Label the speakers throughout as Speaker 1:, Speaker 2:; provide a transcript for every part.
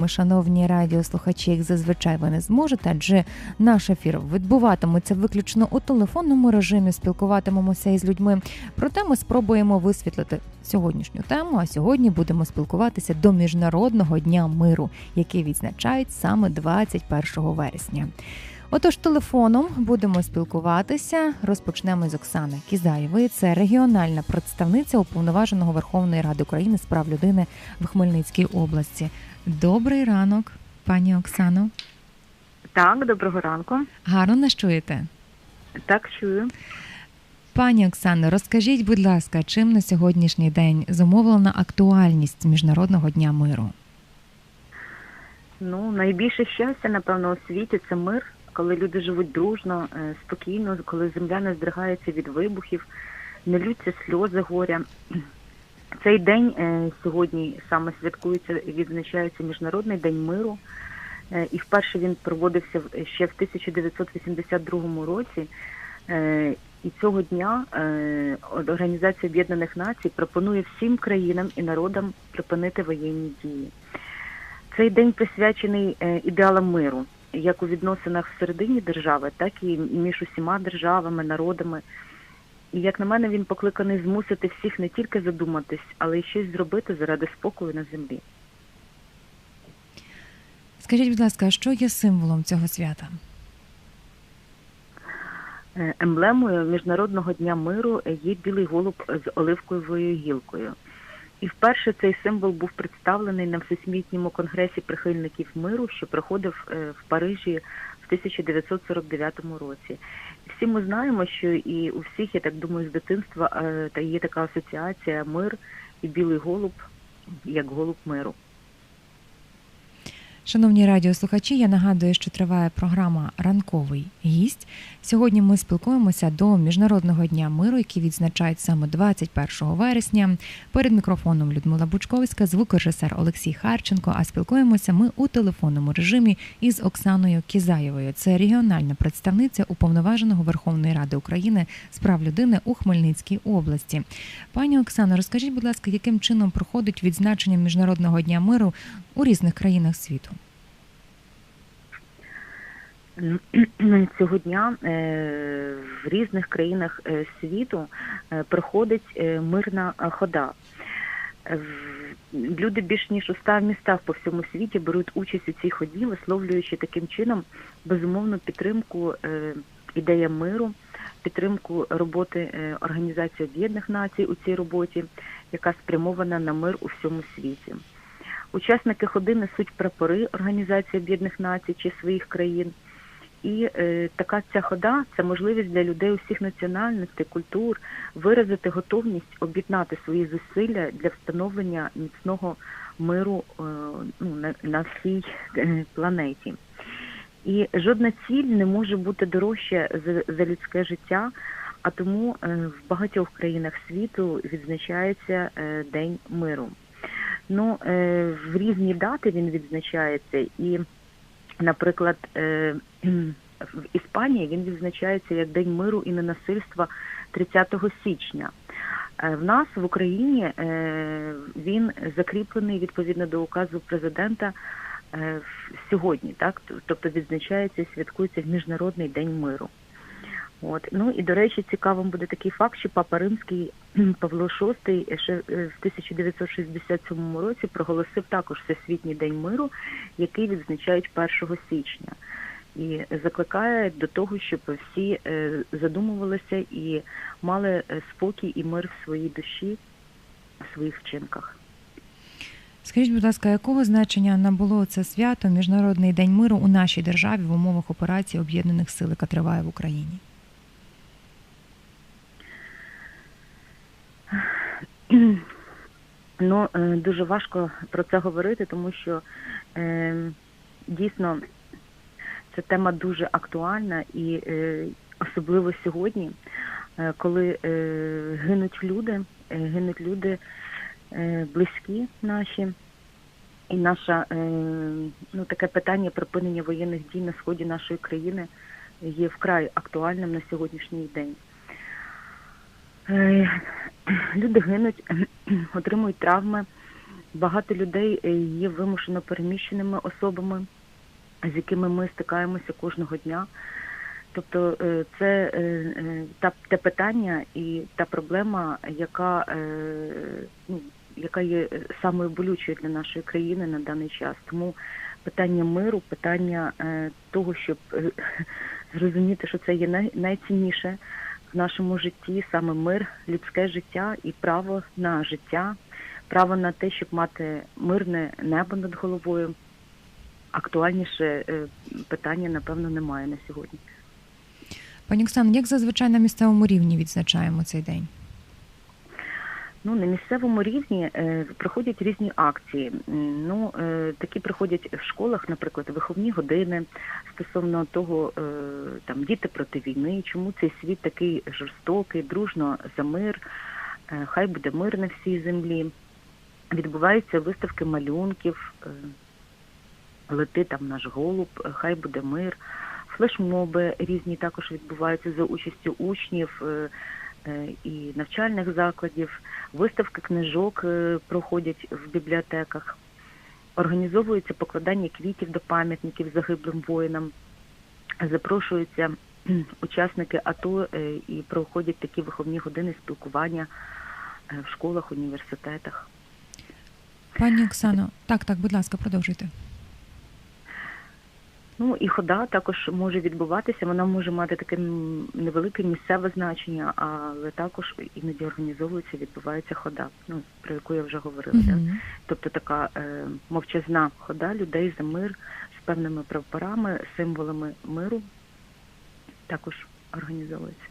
Speaker 1: Ми, шановні радіослухачі, як зазвичай ви не зможете, адже наш ефір відбуватиметься виключно у телефонному режимі. Спілкуватимемося із людьми. Проте ми спробуємо висвітлити сьогоднішню тему. А сьогодні будемо спілкуватися до міжнародного дня миру, який відзначають саме 21 вересня. Отож, телефоном будемо спілкуватися. Розпочнемо з Оксани Кізаєвої. Це регіональна представниця уповноваженого Верховної Ради України з прав людини в Хмельницькій області. Добрий ранок, пані Оксано.
Speaker 2: Так, доброго ранку.
Speaker 1: Гарно нас чуєте?
Speaker 2: Так, чую.
Speaker 1: Пані Оксано, розкажіть, будь ласка, чим на сьогоднішній день зумовлена актуальність Міжнародного дня миру?
Speaker 2: Ну, найбільше щастя, напевно, у світі це мир, коли люди живуть дружно, е, спокійно, коли земля не здригається від вибухів, не лються сльози горя. Цей день е, сьогодні саме святкується відзначається Міжнародний день миру. Е, і вперше він проводився ще в 1982 році. Е, і цього дня Організація Об'єднаних Націй пропонує всім країнам і народам припинити воєнні дії. Цей день присвячений ідеалам миру, як у відносинах всередині держави, так і між усіма державами, народами. І як на мене, він покликаний змусити всіх не тільки задуматись, але й щось зробити заради спокою на землі.
Speaker 1: Скажіть, будь ласка, що є символом цього свята?
Speaker 2: Е, емблемою Міжнародного дня миру є білий голуб з оливковою гілкою. І вперше цей символ був представлений на Всесвітньому конгресі прихильників миру, що проходив е, в Парижі в 1949 році. Всі ми знаємо, що і у всіх, я так думаю, з дитинства е, та є така асоціація мир і білий голуб як голуб миру.
Speaker 1: Шановні радіослухачі, я нагадую, що триває програма Ранковий гість. Сьогодні ми спілкуємося до Міжнародного дня миру, який відзначають саме 21 вересня. Перед мікрофоном Людмила Бучковська, звукорежисер Олексій Харченко. А спілкуємося ми у телефонному режимі із Оксаною Кізаєвою. Це регіональна представниця уповноваженого Верховної Ради України з прав людини у Хмельницькій області. Пані Оксано, розкажіть, будь ласка, яким чином проходить відзначення Міжнародного дня миру у різних країнах світу?
Speaker 2: Цього дня е, в різних країнах е, світу е, проходить мирна хода. Люди більш ніж у ста містах по всьому світі беруть участь у цій ході, висловлюючи таким чином безумовну підтримку ідеям миру, підтримку роботи Організації Об'єднаних Націй у цій роботі, яка спрямована на мир у всьому світі. Учасники ходи несуть прапори Організації Об'єднаних Націй чи своїх країн. І е, така ця хода це можливість для людей усіх національностей, культур виразити готовність об'єднати свої зусилля для встановлення міцного миру е, ну, на, на всій е, планеті. І жодна ціль не може бути дорожча за, за людське життя, а тому е, в багатьох країнах світу відзначається е, День миру. Ну, е, в різні дати він відзначається і. Наприклад, е, в Іспанії він відзначається як День миру і ненасильства 30 січня. Е, в нас в Україні е, він закріплений відповідно до указу президента сьогодні, так тобто відзначається і святкується Міжнародний день миру. От ну і до речі, цікавим буде такий факт, що Папа Римський Павло VI ще в 1967 році проголосив також Всесвітній день миру, який відзначають 1 січня, і закликає до того, щоб всі е, задумувалися і мали е, спокій і мир в своїй душі, в своїх вчинках.
Speaker 1: Скажіть, будь ласка, якого значення набуло це свято Міжнародний день миру у нашій державі в умовах операції Об'єднаних Сил, яка триває в Україні?
Speaker 2: Ну, е, дуже важко про це говорити, тому що е, дійсно ця тема дуже актуальна і е, особливо сьогодні, е, коли е, гинуть люди, е, гинуть люди е, близькі наші. І наше ну, таке питання припинення воєнних дій на сході нашої країни є вкрай актуальним на сьогоднішній день. Е, люди гинуть, отримують травми, Багато людей е, є вимушено переміщеними особами, з якими ми стикаємося кожного дня. Тобто е, це та те питання і та проблема, яка ну, яка є самою болючою для нашої країни на даний час. Тому питання миру, питання того, щоб зрозуміти, що це є най, найцінніше нашому житті, саме мир, людське життя і право на життя, право на те, щоб мати мирне небо над головою. Актуальніше е, питання, напевно, немає на сьогодні.
Speaker 1: Пані Оксано, як зазвичай на місцевому рівні відзначаємо цей день?
Speaker 2: Ну, на місцевому рівні е, проходять різні акції. Ну, е, такі проходять в школах, наприклад, виховні години стосовно того, е, там діти проти війни, чому цей світ такий жорстокий, дружно за мир, хай буде мир на всій землі. Відбуваються виставки малюнків, лети там наш голуб, хай буде мир. Флешмоби різні також відбуваються за участю учнів і навчальних закладів. Виставки книжок е, проходять в бібліотеках. Організовується покладання квітів до пам'ятників загиблим воїнам. Запрошуються учасники АТО е, і проходять такі виховні години спілкування е, в школах, університетах.
Speaker 1: Пані Оксано, так, так, будь ласка, продовжуйте.
Speaker 2: Ну і хода також може відбуватися. Вона може мати таке невелике місцеве значення, але також іноді організовується, відбувається хода, ну про яку я вже говорила. да.
Speaker 1: Мгм.
Speaker 2: Тобто така е, мовчазна хода людей за мир з певними прапорами, символами миру також організовується.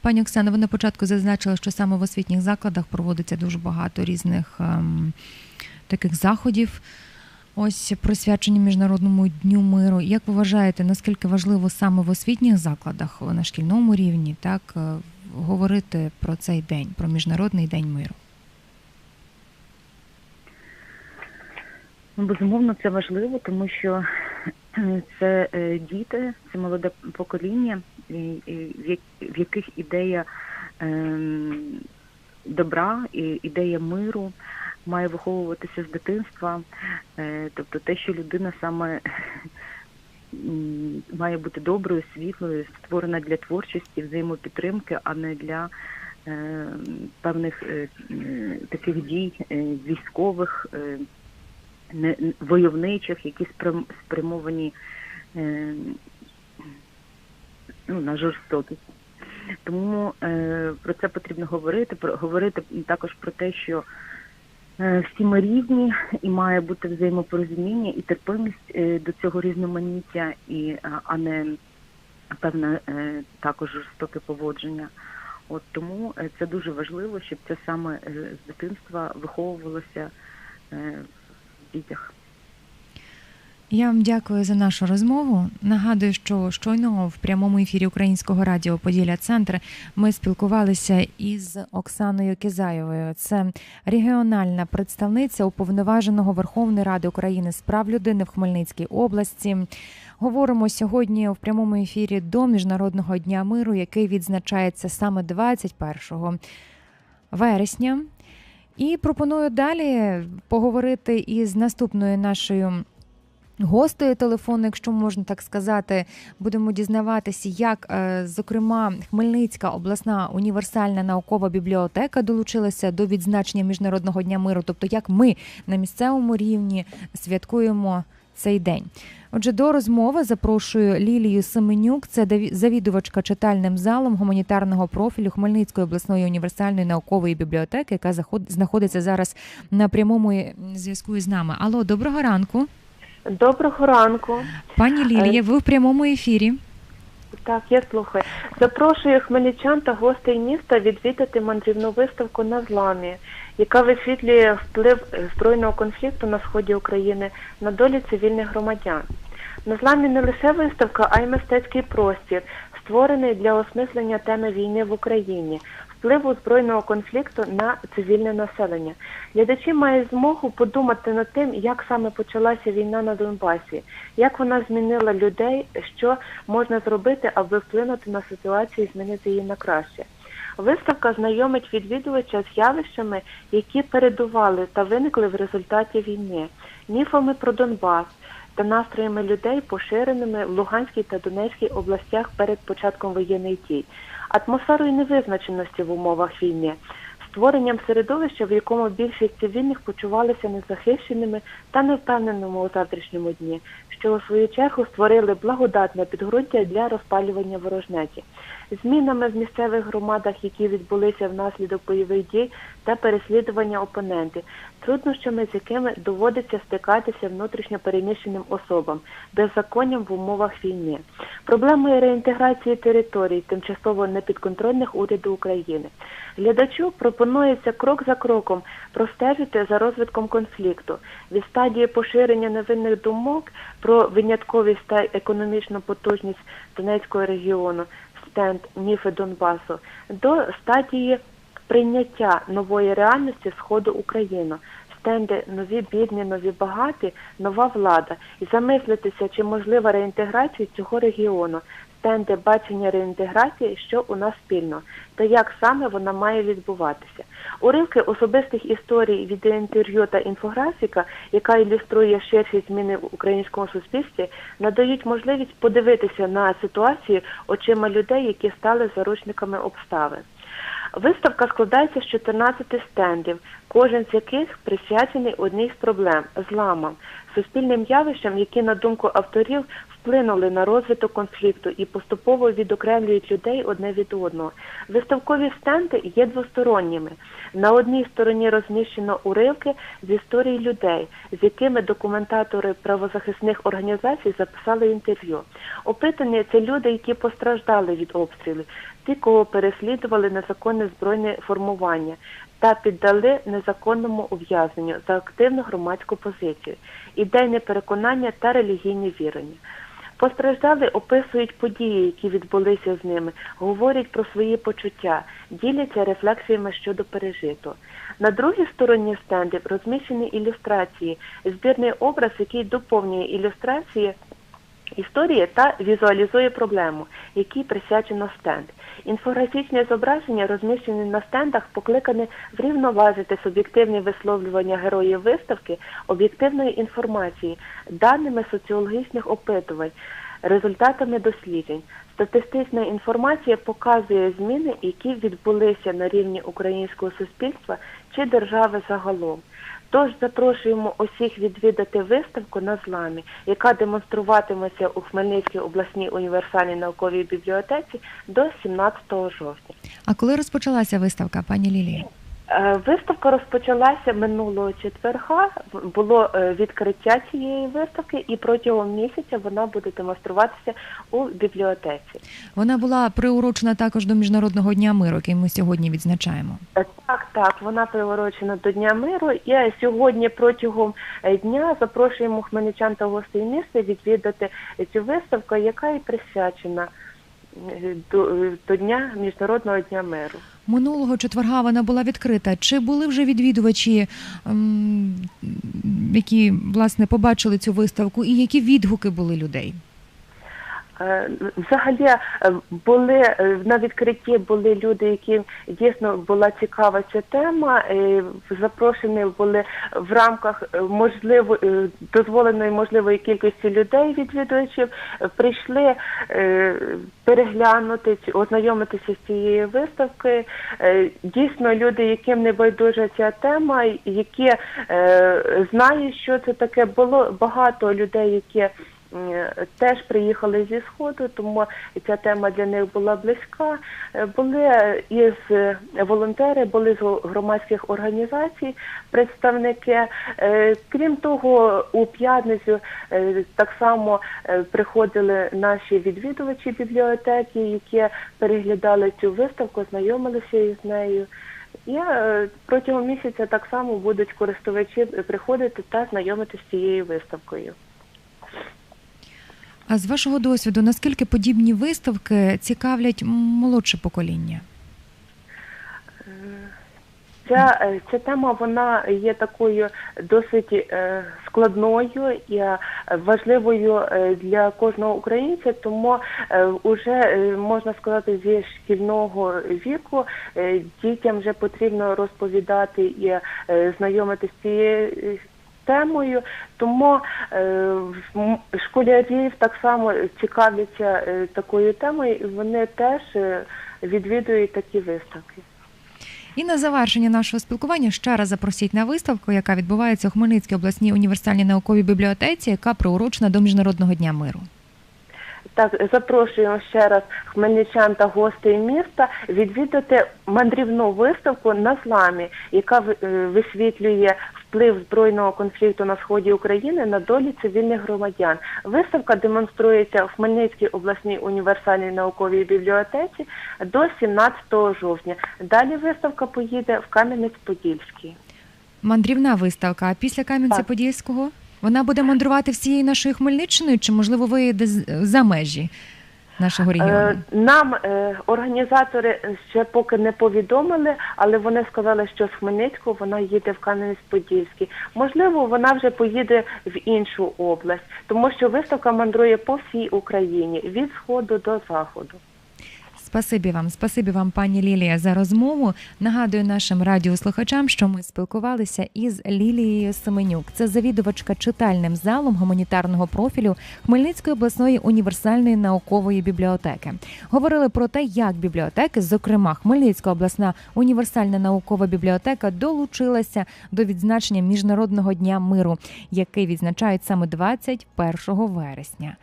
Speaker 1: Пані Оксано, ви на початку зазначили, що саме в освітніх закладах проводиться дуже багато різних ем, таких заходів. Ось присвячені Міжнародному дню миру. Як ви вважаєте, наскільки важливо саме в освітніх закладах на шкільному рівні так е, говорити про цей день, про міжнародний день миру?
Speaker 2: Ну, безумовно, це важливо, тому що е, це е, діти, це молоде покоління, в як- в яких ідея ем, добра ідея миру має виховуватися з дитинства. Е, Тобто те, що людина саме має бути доброю, світлою, створена для творчості, взаємопідтримки, а не для е, певних е, таких дій військових. войовничих, які спрям- спрямовані ну, на жорстокість. Тому е, про це потрібно говорити, про говорити також про те, що всі ми різні і має бути взаємопорозуміння і терпимість е, до цього різноманіття, і, а- а не певне е, також жорстоке поводження. От тому е, це дуже важливо, щоб це саме е, з дитинства виховувалося е, в дітях.
Speaker 1: Я вам дякую за нашу розмову. Нагадую, що щойно в прямому ефірі Українського радіо Поділля Центр ми спілкувалися із Оксаною Кизаєвою. Це регіональна представниця уповноваженого Верховної Ради України з прав людини в Хмельницькій області. Говоримо сьогодні в прямому ефірі до Міжнародного дня миру, який відзначається саме 21 вересня. І пропоную далі поговорити із наступною нашою гостею телефону, якщо можна так сказати, будемо дізнаватися, як, е, зокрема, Хмельницька обласна універсальна наукова бібліотека долучилася до відзначення Міжнародного дня миру, тобто як ми на місцевому рівні святкуємо цей день. Отже, до розмови запрошую Лілію Семенюк, це завідувачка читальним залом гуманітарного профілю Хмельницької обласної універсальної наукової бібліотеки, яка знаходиться зараз на прямому зв'язку із нами. Алло, доброго ранку.
Speaker 3: Доброго ранку.
Speaker 1: Пані Лілія, ви в прямому ефірі.
Speaker 3: Так, я слухаю. Запрошую хмельничан та гостей міста відвідати мандрівну виставку на зламі, яка висвітлює вплив е, збройного конфлікту на сході України на долі цивільних громадян. На зламі не лише виставка, а й мистецький простір, створений для осмислення теми війни в Україні, впливу збройного конфлікту на цивільне населення. Глядачі мають змогу подумати над тим, як саме почалася війна на Донбасі, як вона змінила людей, що можна зробити, аби вплинути на ситуацію і змінити її на краще. Виставка знайомить відвідувача з явищами, які передували та виникли в результаті війни, міфами про Донбас та настроями людей, поширеними в Луганській та Донецькій областях перед початком воєнних дій, атмосферою невизначеності в умовах війни, створенням середовища, в якому більшість цивільних почувалися незахищеними та невпевненими у завтрашньому дні, що у свою чергу створили благодатне підґрунтя для розпалювання ворожнеті, змінами в місцевих громадах, які відбулися внаслідок бойових дій та переслідування опонентів, труднощами, з якими доводиться стикатися внутрішньо переміщеним особам, беззаконням в умовах війни, проблемою реінтеграції територій, тимчасово непідконтрольних уряду України. Глядачу пропонується крок за кроком простежити за розвитком конфлікту від стадії поширення невинних думок про винятковість та економічну потужність Донецького регіону, стенд міфи Донбасу, до стадії прийняття нової реальності Сходу України. Стенди нові бідні, нові багаті, нова влада і замислитися, чи можлива реінтеграція цього регіону, стенди бачення реінтеграції, що у нас спільно, та як саме вона має відбуватися. Уривки особистих історій, відеоінтерв'ю та інфографіка, яка ілюструє ширші зміни в українському суспільстві, надають можливість подивитися на ситуацію очима людей, які стали заручниками обставин. Виставка складається з 14 стендів, кожен з яких присвячений одній з проблем зламам, суспільним явищам, які, на думку авторів, вплинули на розвиток конфлікту і поступово відокремлюють людей одне від одного. Виставкові стенди є двосторонніми. На одній стороні розміщено уривки з історії людей, з якими документатори правозахисних організацій записали інтерв'ю. Опитані це люди, які постраждали від обстрілів, ті, кого переслідували незаконне збройне формування та піддали незаконному ув'язненню за активну громадську позицію, ідейне переконання та релігійні вірення. Постраждали описують події, які відбулися з ними, говорять про свої почуття, діляться рефлексіями щодо пережитого. На другій стороні стендів розміщені ілюстрації, збірний образ, який доповнює ілюстрації історії та візуалізує проблему, якій присвячено стенд. Інфографічні зображення, розміщені на стендах, покликані врівноважити суб'єктивні висловлювання героїв виставки об'єктивної інформації, даними соціологічних опитувань, результатами досліджень. Статистична інформація показує зміни, які відбулися на рівні українського суспільства чи держави загалом. Тож запрошуємо усіх відвідати виставку на зламі, яка демонструватиметься у Хмельницькій обласній універсальній науковій бібліотеці до 17 жовтня.
Speaker 1: А коли розпочалася виставка, пані Лілія?
Speaker 3: Е, виставка розпочалася минулого четверга. Було е, відкриття цієї виставки, і протягом місяця вона буде демонструватися у бібліотеці.
Speaker 1: Вона була приурочена також до міжнародного дня миру, який ми сьогодні відзначаємо.
Speaker 3: Е, Так, так, вона приурочена до Дня миру. І сьогодні протягом дня запрошуємо хмельничан та гостей міста відвідати цю виставку, яка і присвячена до, до Дня Міжнародного дня миру.
Speaker 1: Минулого четверга вона була відкрита. Чи були вже відвідувачі, ем, які власне побачили цю виставку, і які відгуки були людей?
Speaker 3: Е, Взагалі е, були е, на відкритті були люди, які дійсно була цікава ця тема. Запрошені були в рамках можливо дозволеної можливої кількості людей відвідувачів. Прийшли переглянути ознайомитися з цією виставкою. Дійсно, люди, яким не байдужа ця тема, які знають, що це таке. Було багато людей, які теж приїхали зі сходу, тому ця тема для них була близька. Е, Були із е, волонтери, були з громадських організацій представники. Е, Крім того, у п'ятницю так само приходили наші відвідувачі бібліотеки, які переглядали цю виставку, знайомилися із нею. Е, протягом місяця так само будуть користувачі приходити та знайомитися з цією виставкою.
Speaker 1: А з вашого досвіду, наскільки подібні виставки цікавлять молодше покоління?
Speaker 3: Ця, е, ця тема вона є такою досить е, складною і е, важливою е, для кожного українця, тому вже можна сказати зі шкільного віку дітям вже потрібно розповідати і знайомитися з цією темою, тому школярів так само цікавляться такою темою, і вони теж відвідують такі виставки.
Speaker 1: І на завершення нашого спілкування ще раз запросіть на виставку, яка відбувається у Хмельницькій обласній універсальній науковій бібліотеці, яка приурочена до Міжнародного дня миру.
Speaker 3: Так, запрошуємо ще раз хмельничан та гостей міста відвідати мандрівну виставку на зламі, яка е, висвітлює вплив збройного конфлікту на сході України на долі цивільних громадян. Виставка демонструється в Хмельницькій обласній універсальній науковій бібліотеці до 17 жовтня. Далі виставка поїде в Кам'янець-Подільський.
Speaker 1: Мандрівна виставка. А після Кам'янця-Подільського вона буде мандрувати всією нашою Хмельниччиною, чи можливо виїде за межі? Нашого е, регіону?
Speaker 3: Нам е, організатори ще поки не повідомили, але вони сказали, що з Хмельницького вона їде в Кам'янець-Подільський. Можливо, вона вже поїде в іншу область, тому що виставка мандрує по всій Україні від сходу до заходу.
Speaker 1: Спасибі вам, спасибі вам, пані Лілія, за розмову. Нагадую нашим радіослухачам, що ми спілкувалися із Лілією Семенюк. Це завідувачка читальним залом гуманітарного профілю Хмельницької обласної універсальної наукової бібліотеки. Говорили про те, як бібліотеки, зокрема Хмельницька обласна універсальна наукова бібліотека, долучилася до відзначення міжнародного дня миру, який відзначають саме 21 вересня.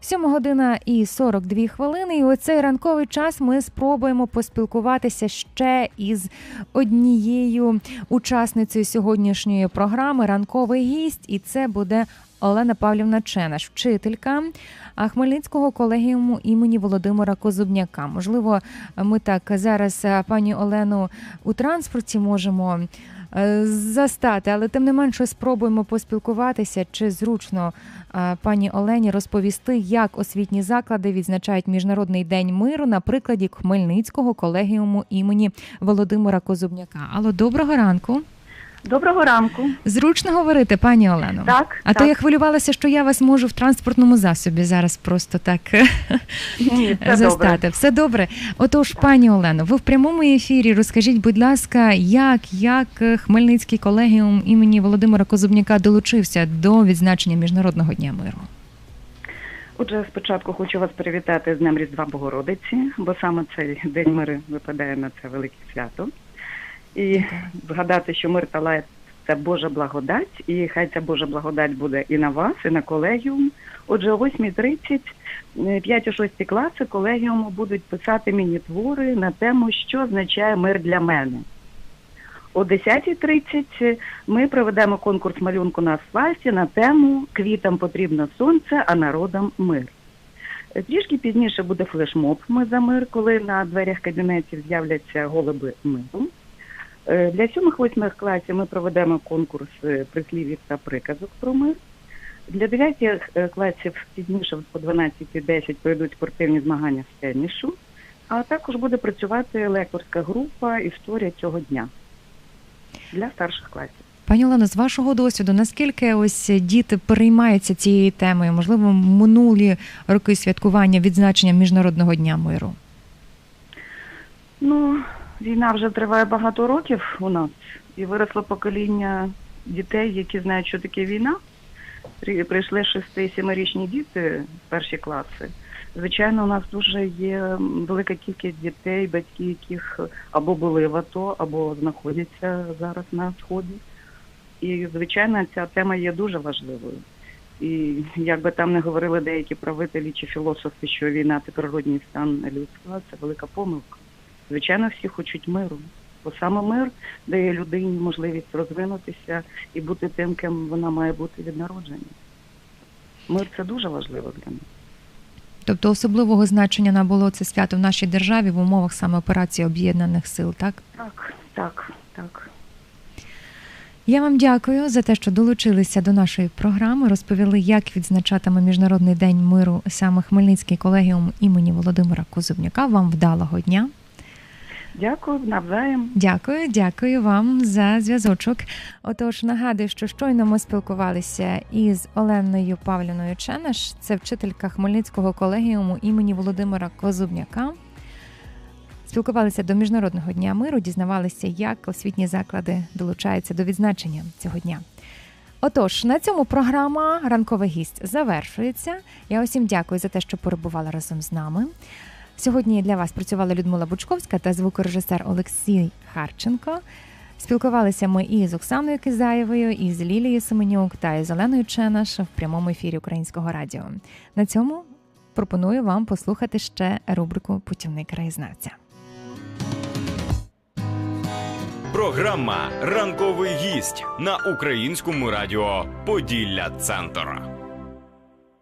Speaker 1: 7 година і 42 хвилини. І у цей ранковий час ми спробуємо поспілкуватися ще із однією учасницею сьогоднішньої програми Ранковий гість, і це буде. Олена Павлівна Ченаш, вчителька Хмельницького колегіуму імені Володимира Козубняка. Можливо, ми так зараз пані Олену у транспорті можемо Е, застати, але тим не менше спробуємо поспілкуватися, чи зручно е, пані Олені розповісти, як освітні заклади відзначають міжнародний день миру на прикладі Хмельницького колегіуму імені Володимира Козубняка. Алло, доброго ранку.
Speaker 4: Доброго ранку.
Speaker 1: Зручно говорити, пані Олено.
Speaker 4: Так.
Speaker 1: А
Speaker 4: так.
Speaker 1: то я хвилювалася, що я вас можу в транспортному засобі зараз просто так
Speaker 4: Ні, все
Speaker 1: застати.
Speaker 4: Добре.
Speaker 1: Все добре. Отож, пані Олено, ви в прямому ефірі розкажіть, будь ласка, як як Хмельницький колегіум імені Володимира Козубняка долучився до відзначення Міжнародного дня миру?
Speaker 4: Отже, спочатку хочу вас привітати з Днем Різдва Богородиці, бо саме цей день миру випадає на це велике свято і згадати, що мир та лайт це Божа благодать, і хай ця Божа благодать буде і на вас, і на колегіум. Отже, о 8.30 5-6 класи колегіуму будуть писати міні-твори на тему, що означає мир для мене. О 10.30 ми проведемо конкурс малюнку на асфальті на тему Квітам потрібно сонце, а народам мир. Трішки пізніше буде флешмоб Ми за мир, коли на дверях кабінетів з'являться голуби миру. Е, для сьомих-восьмих класів ми проведемо конкурс е, прислів'їв та приказок про мир. Для дев'ятих е, класів пізніше по 12.10 пройдуть спортивні змагання з тенішу, а також буде працювати лекторська група Історія цього дня для старших класів.
Speaker 1: Пані Олено, з вашого досвіду, наскільки ось діти переймаються цією темою? Можливо, минулі роки святкування відзначення Міжнародного дня миру?
Speaker 4: Ну, Війна вже триває багато років у нас, і виросло покоління дітей, які знають, що таке війна. Прийшли 6-7-річні діти перші класи. Звичайно, у нас дуже є велика кількість дітей, батьки, яких або були в АТО, або знаходяться зараз на сході. І, звичайно, ця тема є дуже важливою. І як би там не говорили деякі правителі чи філософи, що війна це природній стан людства, це велика помилка. Звичайно, всі хочуть миру, бо саме мир дає людині можливість розвинутися і бути тим, ким вона має бути від народження. Мир це дуже важливо для нас.
Speaker 1: Тобто особливого значення набуло це свято в нашій державі в умовах саме операції Об'єднаних Сил, так?
Speaker 4: Так, так, так.
Speaker 1: Я вам дякую за те, що долучилися до нашої програми. Розповіли, як відзначатиме Міжнародний день миру саме Хмельницький колегіум імені Володимира Козубняка. Вам вдалого дня.
Speaker 4: Дякую, навзаєм.
Speaker 1: Дякую, дякую вам за зв'язочок. Отож, нагадую, що щойно ми спілкувалися із Оленою Павлівною Ченеш, це вчителька Хмельницького колегіуму імені Володимира Козубняка. Спілкувалися до Міжнародного дня миру, дізнавалися, як освітні заклади долучаються до відзначення цього дня. Отож, на цьому програма Ранковий гість завершується. Я усім дякую за те, що перебували разом з нами. Сьогодні для вас працювала Людмила Бучковська та звукорежисер Олексій Харченко. Спілкувалися ми і з Оксаною Кизаєвою, і з Лілією Семенюк та із Оленою Ченаш в прямому ефірі Українського радіо. На цьому пропоную вам послухати ще рубрику Путівний краєзнавця.
Speaker 5: Програма Ранковий гість на українському радіо Поділля Центр.